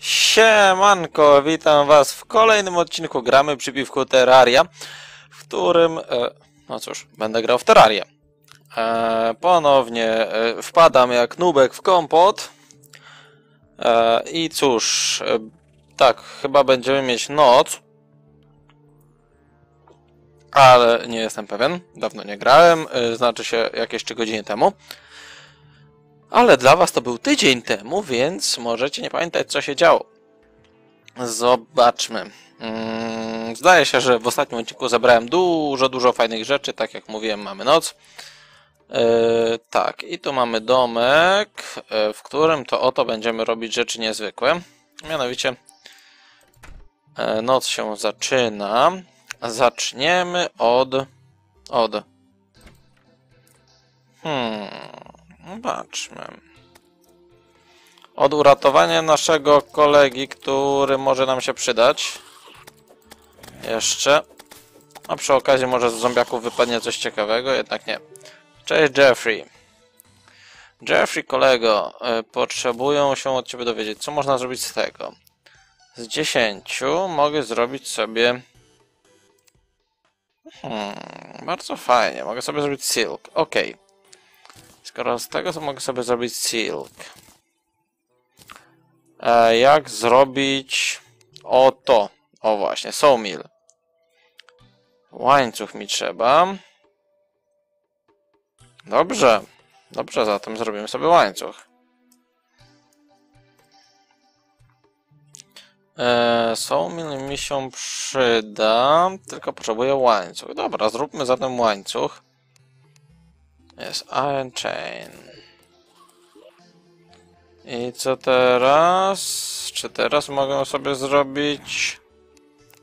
Siemanko, witam was w kolejnym odcinku Gramy przy piwku Terraria, w którym, e, no cóż, będę grał w Terrarię. E, ponownie e, wpadam jak nubek w kompot. E, I cóż, e, tak, chyba będziemy mieć noc. Ale nie jestem pewien, dawno nie grałem, e, znaczy się jakieś 3 godziny temu. Ale dla was to był tydzień temu, więc możecie nie pamiętać, co się działo. Zobaczmy. Mm, Zdaje się, że w ostatnim odcinku zebrałem dużo, dużo fajnych rzeczy. Tak jak mówiłem, mamy noc. Yy, tak, i tu mamy domek, yy, w którym to oto będziemy robić rzeczy niezwykłe. Mianowicie yy, noc się zaczyna. Zaczniemy od... od... Hmm... Zobaczmy. Od uratowania naszego kolegi, który może nam się przydać. Jeszcze. A przy okazji może z zombiaków wypadnie coś ciekawego, jednak nie. Cześć Jeffrey. Jeffrey, kolego, y, potrzebują się od ciebie dowiedzieć, co można zrobić z tego. Z 10 mogę zrobić sobie... Hmm, bardzo fajnie. Mogę sobie zrobić silk. Okej. Skoro z tego to mogę sobie zrobić silk. E, jak zrobić o to? O właśnie, sawmill. Łańcuch mi trzeba. Dobrze. Dobrze, zatem zrobimy sobie łańcuch. E, sawmill mi się przyda, tylko potrzebuję łańcuch. Dobra, zróbmy zatem łańcuch. Jest Iron Chain. I co teraz? Czy teraz mogę sobie zrobić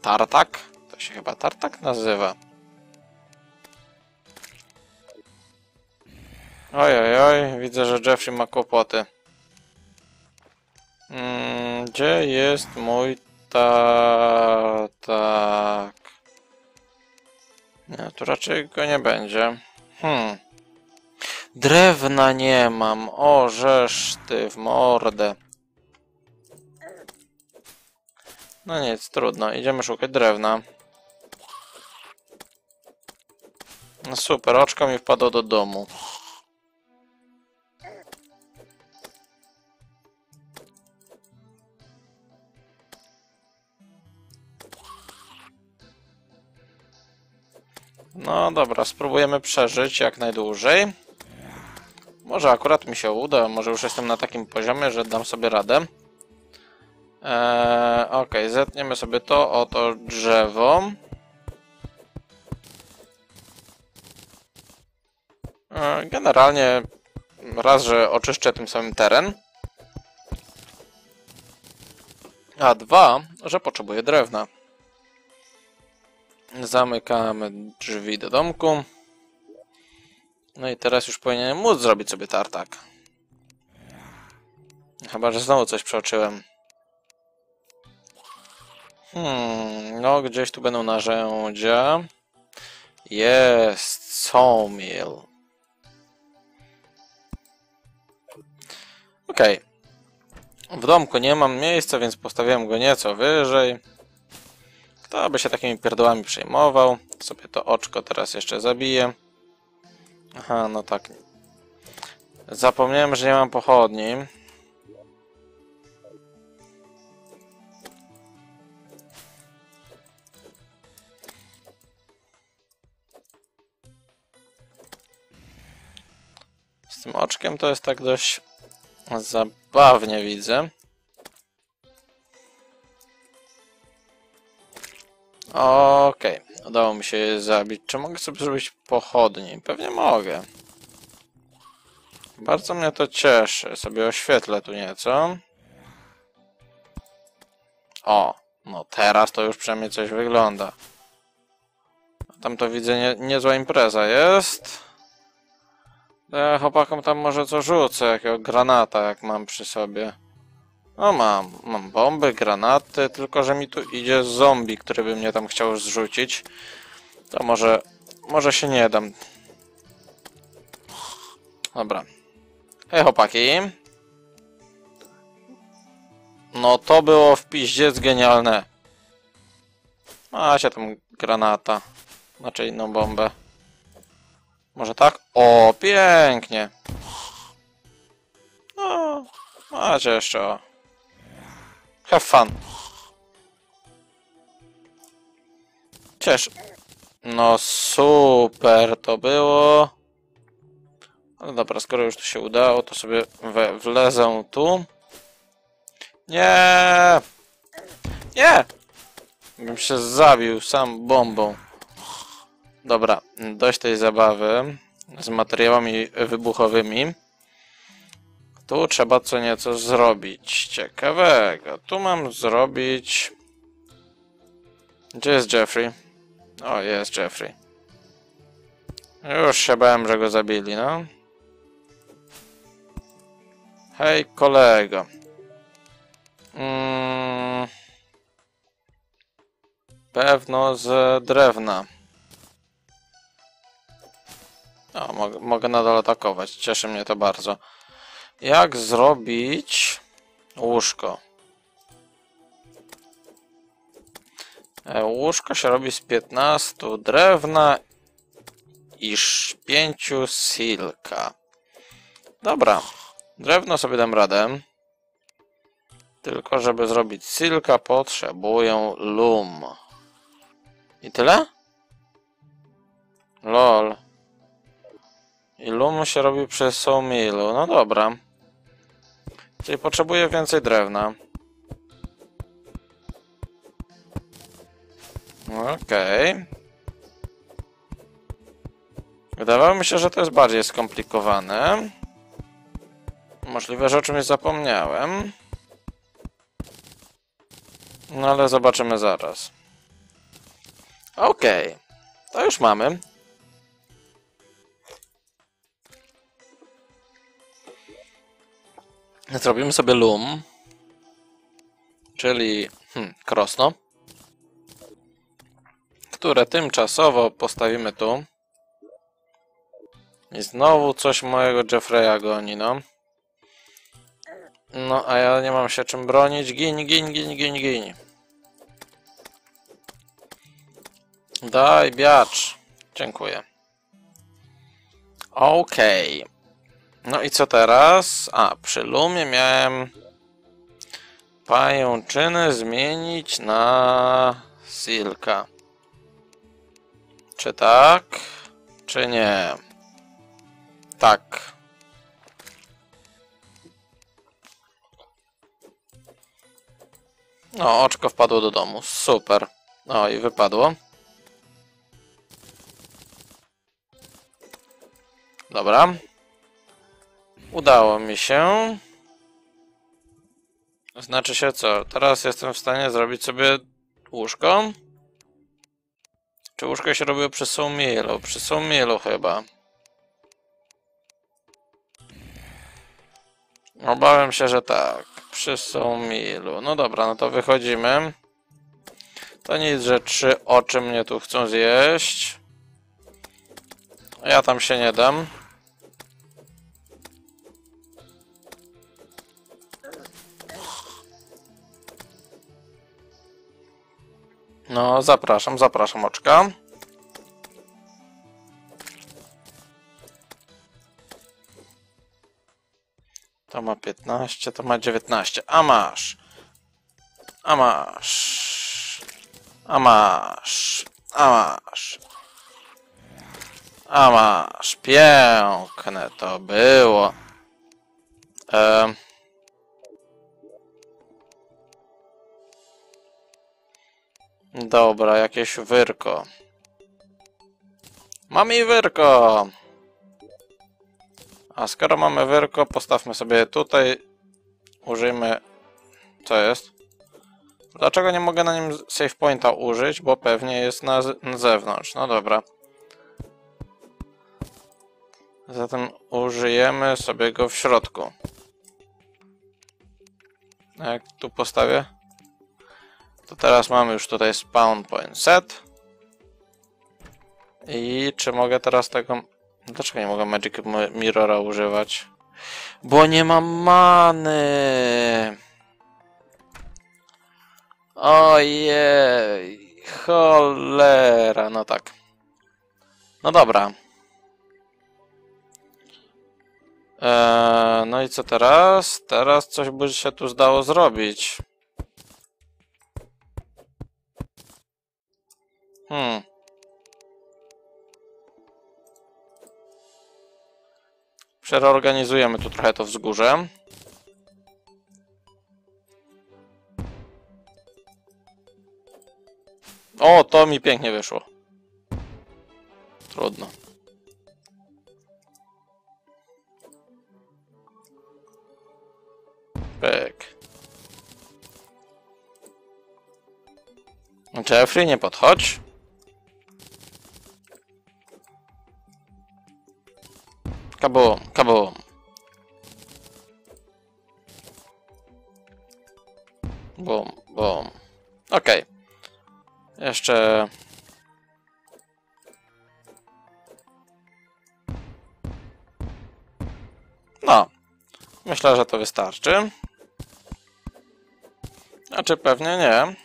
tartak? To się chyba tartak nazywa. Oj, oj, oj, widzę, że Jeffrey ma kłopoty. Mm, gdzie jest mój tartak? Nie, tu raczej go nie będzie. Hmm. Drewna nie mam. O, żeż ty w mordę. No nic, trudno. Idziemy szukać drewna. No super, oczko mi wpadło do domu. No dobra, spróbujemy przeżyć jak najdłużej. Może akurat mi się uda, może już jestem na takim poziomie, że dam sobie radę. Eee, ok, zetniemy sobie to oto drzewo. Eee, generalnie raz, że oczyszczę tym samym teren. A dwa, że potrzebuję drewna. Zamykamy drzwi do domku. No i teraz już powinienem móc zrobić sobie tartak. Chyba, że znowu coś przeoczyłem. Hmm, no gdzieś tu będą narzędzia. Jest sawmill. Okej. Okay. W domku nie mam miejsca, więc postawiłem go nieco wyżej. Kto by się takimi pierdołami przejmował? Sobie to oczko teraz jeszcze zabiję. Aha, no tak. Zapomniałem, że nie mam pochodni. Z tym oczkiem to jest tak dość zabawnie widzę. Okej, okay. udało mi się je zabić. Czy mogę sobie zrobić pochodni? Pewnie mogę. Bardzo mnie to cieszy. Sobie oświetlę tu nieco. O, no teraz to już przynajmniej coś wygląda. Tam to widzę nie, niezła impreza jest. Ja chłopakom tam może co rzucę, jakiego granata jak mam przy sobie. No mam, mam bomby, granaty, tylko że mi tu idzie zombie, który by mnie tam chciał zrzucić. To może, może się nie dam. Dobra. Hej chłopaki. No to było w piździec genialne. Macie tam granata. Znaczy inną bombę. Może tak? O, pięknie. No, macie jeszcze. o. Have fun. Ciesz. No super to było. No dobra, skoro już to się udało, to sobie we, wlezę tu. Nie! Nie! Bym się zabił sam bombą. Dobra, dość tej zabawy z materiałami wybuchowymi. Tu trzeba co nieco zrobić ciekawego. Tu mam zrobić... Gdzie jest Jeffrey? O, jest Jeffrey. Już się bałem, że go zabili, no. Hej, kolego. Mm, pewno z drewna. O, mogę, mogę nadal atakować. Cieszy mnie to bardzo. Jak zrobić łóżko? E, Łóżko się robi z 15 drewna i 5 silka. Dobra, drewno sobie dam radę. Tylko żeby zrobić silka potrzebuję lum. I tyle? Lol. I lum się robi przy sawmillu. No dobra. Czyli potrzebuję więcej drewna. Okej. Wydawało mi się, że to jest bardziej skomplikowane. Możliwe, że o czymś zapomniałem. No ale zobaczymy zaraz. Okej. To już mamy. Zrobimy sobie lum. Czyli hmm, krosno. Które tymczasowo postawimy tu. I znowu coś mojego Jeffreya goni, no. No, a ja nie mam się czym bronić. Gin, gin, gin, gin, gin. Daj biacz. Dziękuję. Okej. No i co teraz? A, przy lumie miałem pajęczyny zmienić na silka. Czy tak? Czy nie? Tak. No, oczko wpadło do domu. Super. No i wypadło. Dobra. Udało mi się. Znaczy się co? Teraz jestem w stanie zrobić sobie łóżko. Czy łóżko się robiło przy sumielu? Przy sumielu chyba. Obawiam się, że tak. Przy sumielu. No dobra, no to wychodzimy. To nic, że trzy oczy mnie tu chcą zjeść. Ja tam się nie dam. No, zapraszam, zapraszam oczka. To ma 15, to ma 19. A masz. A masz. A masz. A masz. A masz. Piękne to było. E... Dobra, jakieś wyrko. Mamy wyrko! A skoro mamy wyrko, postawmy sobie tutaj. Użyjmy... Co jest? Dlaczego nie mogę na nim save pointa użyć? Bo pewnie jest na, na zewnątrz. No dobra. Zatem użyjemy sobie go w środku. Jak tu postawię? To teraz mamy już tutaj spawn point set. I czy mogę teraz tego... Dlaczego nie mogę Magic Mi- Mirrora używać? Bo nie mam many! Ojej, cholera, no tak. No dobra. Eee, no i co teraz? Teraz coś by się tu zdało zrobić. Hmm. Przereorganizujemy tu trochę to wzgórze. O, to mi pięknie wyszło. Trudno. Pyk. Jeffrey, nie podchodź. Kabum, kabum. Bum, bum. Okej. Jeszcze... No. Myślę, że to wystarczy. Znaczy pewnie nie.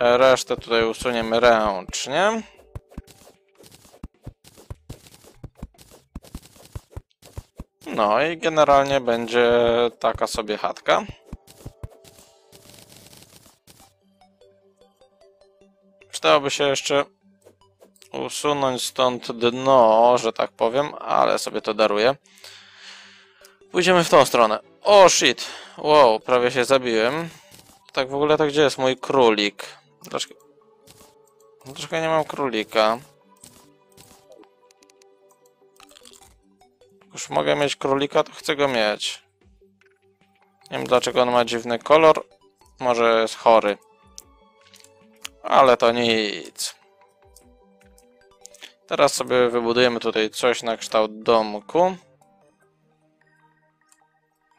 Resztę tutaj usuniemy ręcznie. No i generalnie będzie taka sobie chatka. Przydałoby się jeszcze usunąć stąd dno, że tak powiem, ale sobie to daruję. Pójdziemy w tą stronę. O shit! Wow, prawie się zabiłem. Tak w ogóle to gdzie jest mój królik? Dlaczego... Dlaczego nie mam królika? Już mogę mieć królika, to chcę go mieć. Nie wiem dlaczego on ma dziwny kolor. Może jest chory. Ale to nic. Teraz sobie wybudujemy tutaj coś na kształt domku.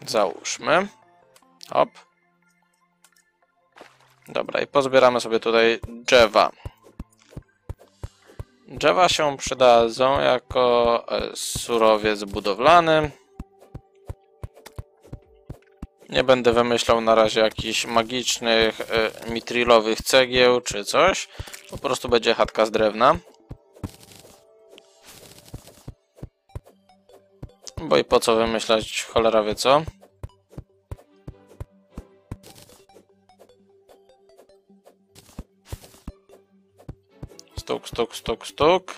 Załóżmy. Hop. Dobra, i pozbieramy sobie tutaj drzewa. Drzewa się przydadzą jako e, surowiec budowlany. Nie będę wymyślał na razie jakichś magicznych e, mitrilowych cegieł czy coś. Po prostu będzie chatka z drewna. Bo i po co wymyślać cholera wie co. Stuk, stuk, stuk, stuk.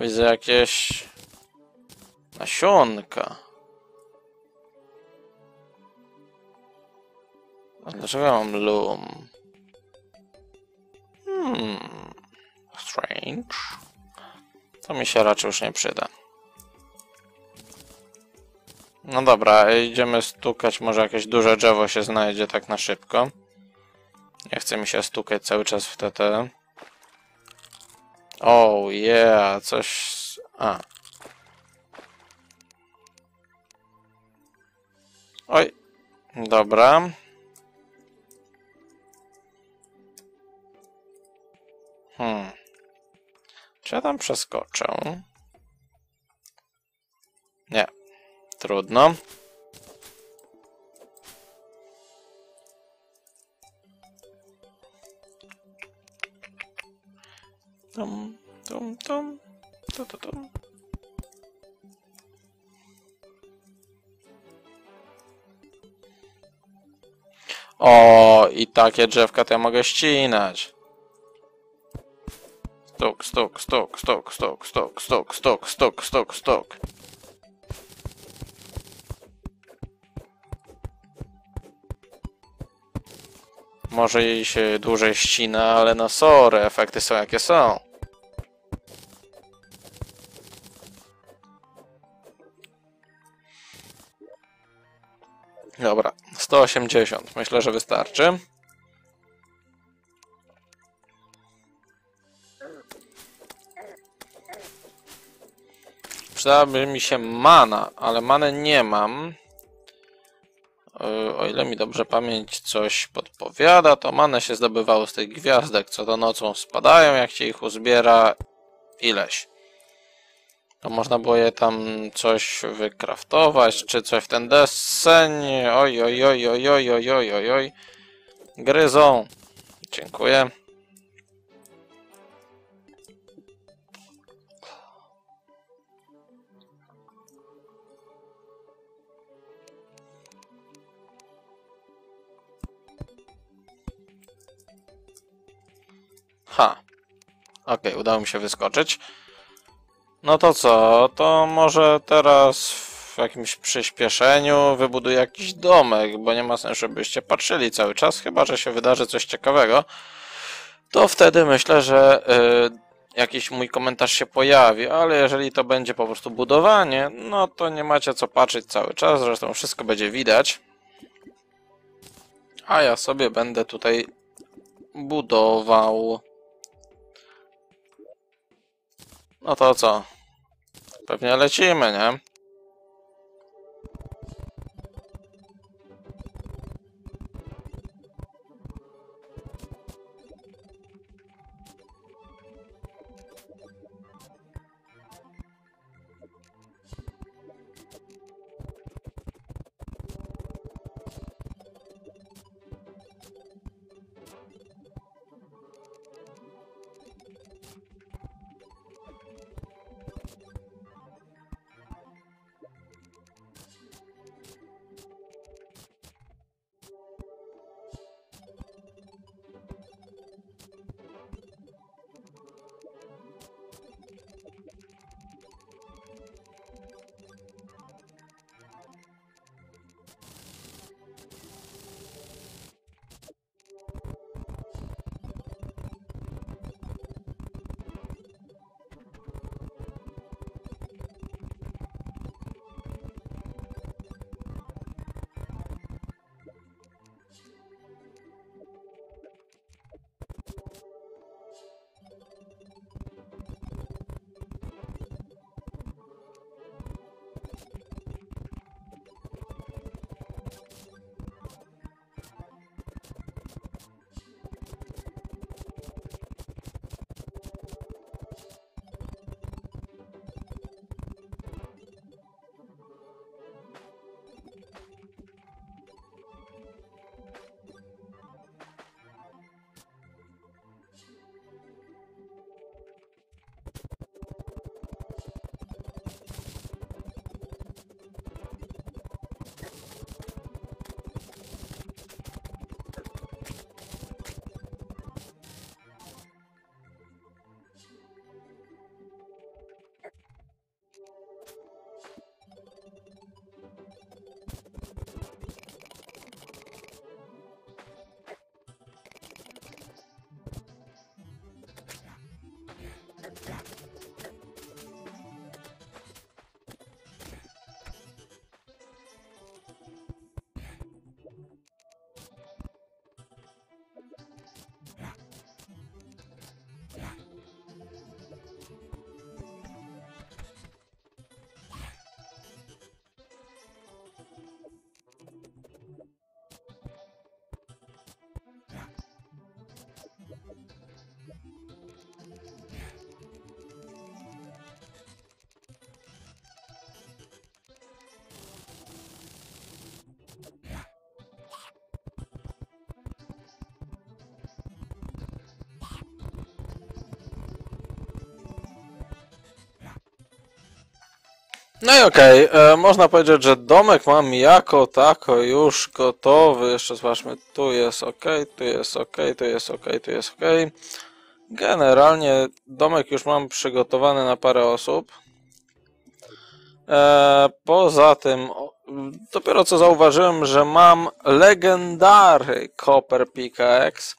Widzę jakieś nasionka. A dlaczego ja mam loom? Hmm. Strange. To mi się raczej już nie przyda. No dobra, idziemy stukać. Może jakieś duże drzewo się znajdzie tak na szybko. Nie chce mi się stukać cały czas w TT. Oh yeah, coś... A. Oj. Dobra. Hmm. Czy ja tam przeskoczę? Nie. Trudno. Tum, tum, tum, tu, tu, tum. O, i takie drzewka to ja mogę ścinać. Stok, stok, stok, stok, stok, stok, stok, stok, stok, stok, stok. Może jej się dłużej ścina, ale no sorry, efekty są jakie są. Dobra, 180. Myślę, że wystarczy. Przydałaby mi się mana, ale manę nie mam. Yy, O ile mi dobrze pamięć coś podpowiada, to manę się zdobywało z tych gwiazdek, co to nocą spadają, jak się ich uzbiera ileś. To można było je tam coś wykraftować, czy coś w ten deseń. Oj, oj, oj, oj, oj, oj, oj, oj, oj. Gryzą. Dziękuję. Ha. Okej, udało mi się wyskoczyć. No to co? To może teraz w jakimś przyspieszeniu wybuduję jakiś domek, bo nie ma sensu, żebyście patrzyli cały czas, chyba że się wydarzy coś ciekawego. To wtedy myślę, że y, jakiś mój komentarz się pojawi, ale jeżeli to będzie po prostu budowanie, no to nie macie co patrzeć cały czas, zresztą wszystko będzie widać. A ja sobie będę tutaj budował. No to co? Pewnie lecimy, nie? No i okej, e, można powiedzieć, że domek mam jako tako już gotowy. Jeszcze zobaczmy, tu jest ok, tu jest ok, tu jest ok, tu jest ok. Generalnie domek już mam przygotowany na parę osób. E, poza tym, dopiero co zauważyłem, że mam legendary Copper Pickaxe,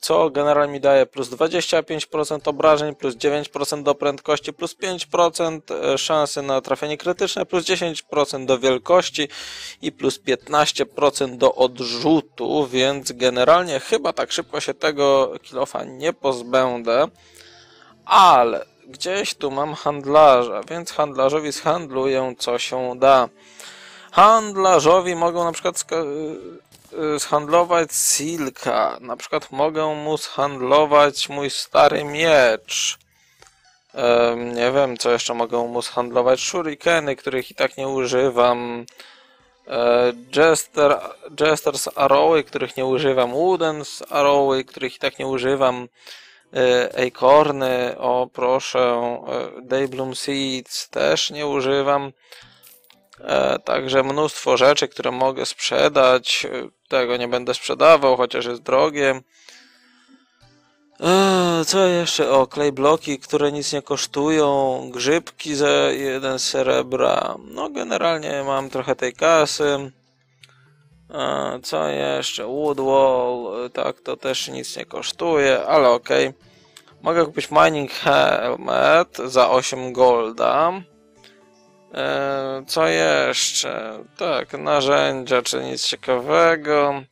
co generalnie mi daje plus 25% obrażeń, plus 9% do prędkości, plus 5% e, szansy na trafienie krytyczne, plus 10% do wielkości i plus 15% do odrzutu, więc generalnie chyba tak szybko się tego kilofa nie pozbędę, ale gdzieś tu mam handlarza, więc handlarzowi zhandluję co się da. Handlarzowi mogą na przykład zhandlować Silka. Na przykład mogę mu zhandlować mój stary miecz. nie wiem, co jeszcze mogę mu zhandlować. Shurikeny, których i tak nie używam. E, Jester, Jesters Arrowy, których nie używam. Woodens Arrowy, których i tak nie używam. E, Acorny, o proszę. E, Daybloom Seeds też nie używam. E, Także mnóstwo rzeczy, które mogę sprzedać. E, Tego nie będę sprzedawał, chociaż jest drogie. Eee, Co jeszcze? O, klej bloki, które nic nie kosztują, grzybki za jeden srebra. No, generalnie mam trochę tej kasy. Co jeszcze? Woodwall, tak, to też nic nie kosztuje, ale okej. Mogę kupić mining helmet za 8 golda. Eee, Co jeszcze? Tak, narzędzia, czy nic ciekawego.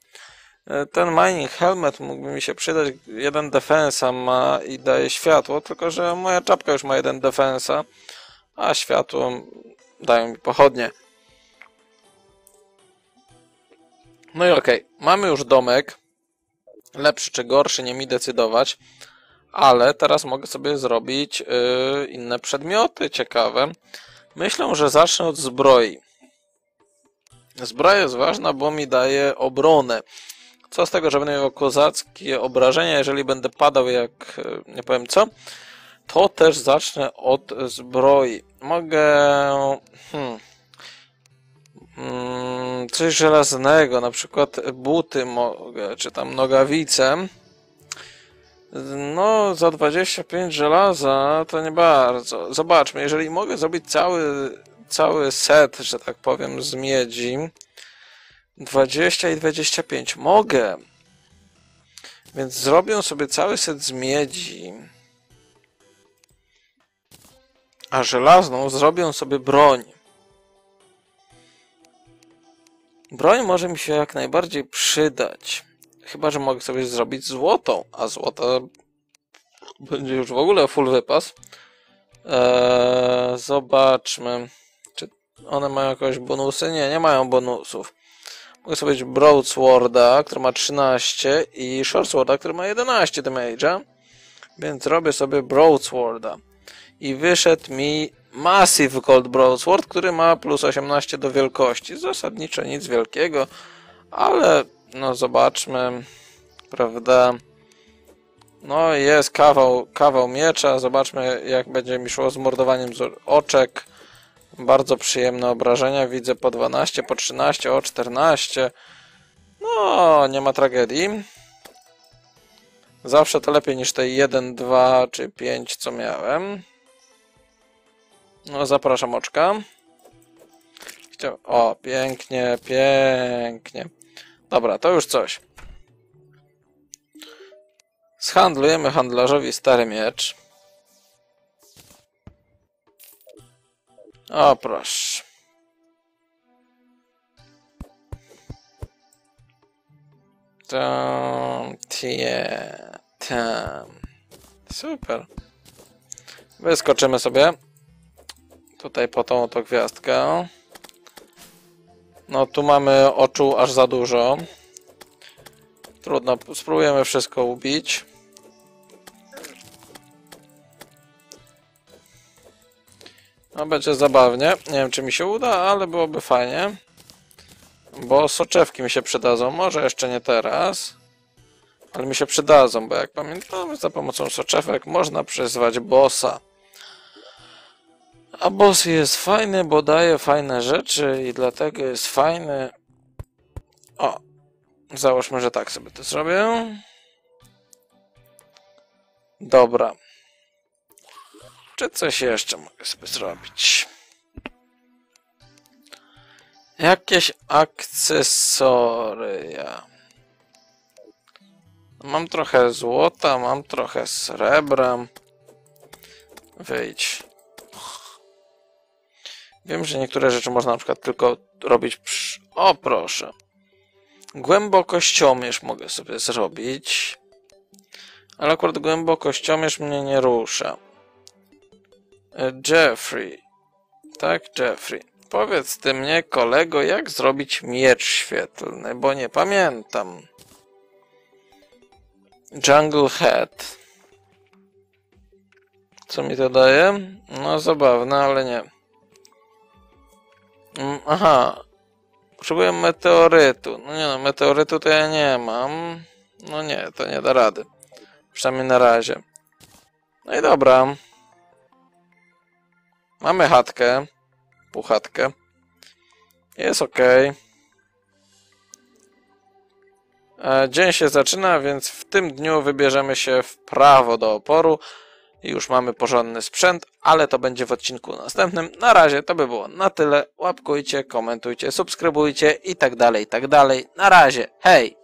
E, Ten mining helmet mógłby mi się przydać. Jeden defensa ma i daje światło, tylko że moja czapka już ma jeden defensa, a światło dają mi pochodnie. No i okej, mamy już domek. Lepszy czy gorszy, nie mi decydować. Ale teraz mogę sobie zrobić yy, inne przedmioty ciekawe. Myślę, że zacznę od zbroi. Zbroja jest ważna, bo mi daje obronę. Co z tego, że będę miał kozackie obrażenia, jeżeli będę padał jak e, nie powiem co, to też zacznę od zbroi. Mogę hmm, mm, coś żelaznego, na przykład buty mogę, czy tam nogawice. No, za 25 żelaza to nie bardzo. Zobaczmy, jeżeli mogę zrobić cały, cały set, że tak powiem, z miedzi, 20 i 25. Mogę. Więc zrobię sobie cały set z miedzi. A żelazną zrobię sobie broń. Broń może mi się jak najbardziej przydać. Chyba, że mogę sobie zrobić złotą, a złota będzie już w ogóle full wypas. Eee, zobaczmy, czy one mają jakieś bonusy. Nie, nie mają bonusów. Mogę sobie mieć Broadsworda, który ma 13 i Shortsworda, który ma 11 damage'a. Więc robię sobie Broadsworda. I wyszedł mi Massive Gold Broadsword, który ma plus 18 do wielkości. Zasadniczo nic wielkiego, ale no zobaczmy, prawda. No jest kawał, kawał miecza. Zobaczmy jak będzie mi szło z mordowaniem oczek. Bardzo przyjemne obrażenia. Widzę po 12, po 13, o 14. No, nie ma tragedii. Zawsze to lepiej niż te 1, 2 czy 5, co miałem. No, zapraszam oczka. O, pięknie, pięknie. Dobra, to już coś. Zhandlujemy handlarzowi stary miecz. O, proszę. Tam, tie, tam. Super. Wyskoczymy sobie. Tutaj po tą oto gwiazdkę. No tu mamy oczu aż za dużo. Trudno, spróbujemy wszystko ubić. No będzie zabawnie. Nie wiem czy mi się uda, ale byłoby fajnie. Bo soczewki mi się przydadzą. Może jeszcze nie teraz. Ale mi się przydadzą, bo jak pamiętam, za pomocą soczewek można przyzwać bossa. A boss jest fajny, bo daje fajne rzeczy i dlatego jest fajny. O, załóżmy, że tak sobie to zrobię. Dobra. Czy coś jeszcze mogę sobie zrobić? Jakieś akcesoria. Mam trochę złota, mam trochę srebra. Wyjdź. Wiem, że niektóre rzeczy można na przykład tylko robić przy... O, proszę. Głębokościomierz mogę sobie zrobić. Ale akurat głębokościomierz mnie nie rusza. E, Jeffrey. Tak, Jeffrey. Powiedz ty mnie, kolego, jak zrobić miecz świetlny, bo nie pamiętam. Jungle Head. Co mi to daje? No, zabawne, ale nie. Mm, Aha. Potrzebuję meteorytu. No nie no, meteorytu to ja nie mam. No nie, to nie da rady. Przynajmniej na razie. No i dobra. Mamy chatkę. Półchatkę. Jest ok. Dzień się zaczyna, więc w tym dniu wybierzemy się w prawo do oporu. I już mamy porządny sprzęt, ale to będzie w odcinku następnym. Na razie to by było na tyle. Łapkujcie, komentujcie, subskrybujcie i tak dalej, i tak dalej. Na razie. Hej!